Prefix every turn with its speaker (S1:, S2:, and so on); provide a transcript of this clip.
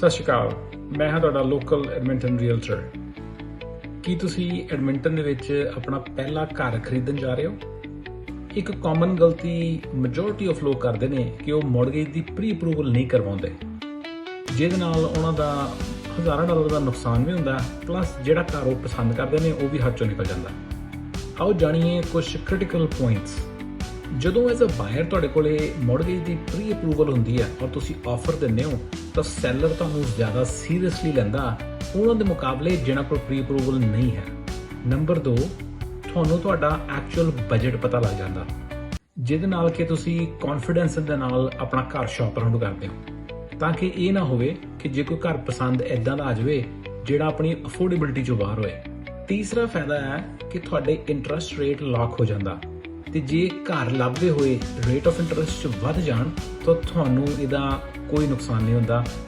S1: ਸਤਿ ਸ਼੍ਰੀ ਅਕਾਲ, ਮੈਂ ਹਾਂ ਤੁਹਾਡਾ ਲੋਕਲ ਐਡਮਿੰਟਨ ਰੀਅਲਟਰ ਕੀ ਤੁਸੀਂ ਐਡਮਿੰਟਨ ਦੇ ਵਿੱਚ ਆਪਣਾ ਪਹਿਲਾ ਘਰ ਖਰੀਦਣ ਜਾ ਰਹੇ ਹੋ? ਇੱਕ ਕਾਮਨ ਗਲਤੀ ਮੈਜੋਰਿਟੀ ਆਫ ਲੋਕ ਕਰਦੇ ਨੇ ਕਿ ਉਹ ਮੌਰਗੇਜ ਦੀ ਪ੍ਰੀ ਅਪਰੂਵਲ ਨਹੀਂ ਕਰਵਾਉਂਦੇ। ਜਿਹਦੇ ਨਾਲ ਉਹਨਾਂ ਦਾ ਹਜ਼ਾਰਾਂ ਡਾਲਰ ਦਾ ਨੁਕਸਾਨ ਵੀ ਹੁੰਦਾ ਪਲੱਸ ਜਿਹੜਾ ਘਰ ਉਹ ਪਸੰਦ ਕਰਦੇ ਨੇ, ਉਹ ਵੀ ਹੱਥ ਚੋਂ ਨਿਕਲ ਜਾਂਦਾ। ਆਓ ਜਾਣੀਏ ਕੁਝ ਕ੍ਰਿਟੀਕਲ ਪੁਆਇੰਟਸ ਜਦੋਂ ਐਜ਼ ਅ ਬਾਇਰ ਤੁਹਾਡੇ ਕੋਲੇ ਮੌਰਗੇਜ ਦੀ ਪ੍ਰੀ ਅਪਰੂਵਲ ਹੁੰਦੀ ਹੈ ਔਰ ਤੁਸੀਂ ਆਫਰ ਦਿੰਦੇ ਹੋ, ਤਾਂ ਸੈਲਰ ਤੁਹਾਨੂੰ ਜ਼ਿਆਦਾ ਸੀਰੀਅਸਲੀ ਲੈਂਦਾ, ਉਹਨਾਂ ਦੇ ਮੁਕਾਬਲੇ ਜਿਹਨਾਂ ਕੋਲ ਪ੍ਰੀ ਅਪਰੂਵਲ ਨਹੀਂ ਹੈ। ਨੰਬਰ 2 ਤੁਹਾਨੂੰ ਤੁਹਾਡਾ ਐਕਚੁਅਲ ਬਜਟ ਪਤਾ ਲੱਗ ਜਾਂਦਾ। ਜਿਹਦੇ ਨਾਲ ਕਿ ਤੁਸੀਂ ਕੌਨਫੀਡੈਂਸ ਦੇ ਨਾਲ ਆਪਣਾ ਘਰ ਸ਼ਾਪ ਅਰਾਊਂਡ ਕਰਦੇ ਹੋ। ਤਾਂ ਕਿ ਇਹ ਨਾ ਹੋਵੇ ਕਿ ਜੇ ਕੋਈ ਘਰ ਪਸੰਦ ਐਦਾਂ ਦਾ ਆ ਜਾਵੇ, ਜਿਹੜਾ ਆਪਣੀ ਅਫੋਰਡੇਬਿਲਟੀ ਚੋਂ ਬਾਹਰ ਹੋਏ। ਤੀਸਰਾ ਫਾਇਦਾ ਹੈ ਕਿ ਤੁਹਾਡੇ ਇੰਟਰਸਟ ਰੇਟ ਲੌਕ ਹੋ ਜਾਂਦਾ। ਤੇ ਜੇ ਘਰ ਲੱਭਦੇ ਹੋਏ ਰੇਟ ਆਫ ਇੰਟਰਸਟ ਚ ਵੱਧ ਜਾਣ, ਤਾਂ ਤੁਹਾਨੂੰ ਇਹਦਾ ਕੋਈ ਨੁਕਸਾਨ ਨਹੀਂ ਹੁੰਦਾ।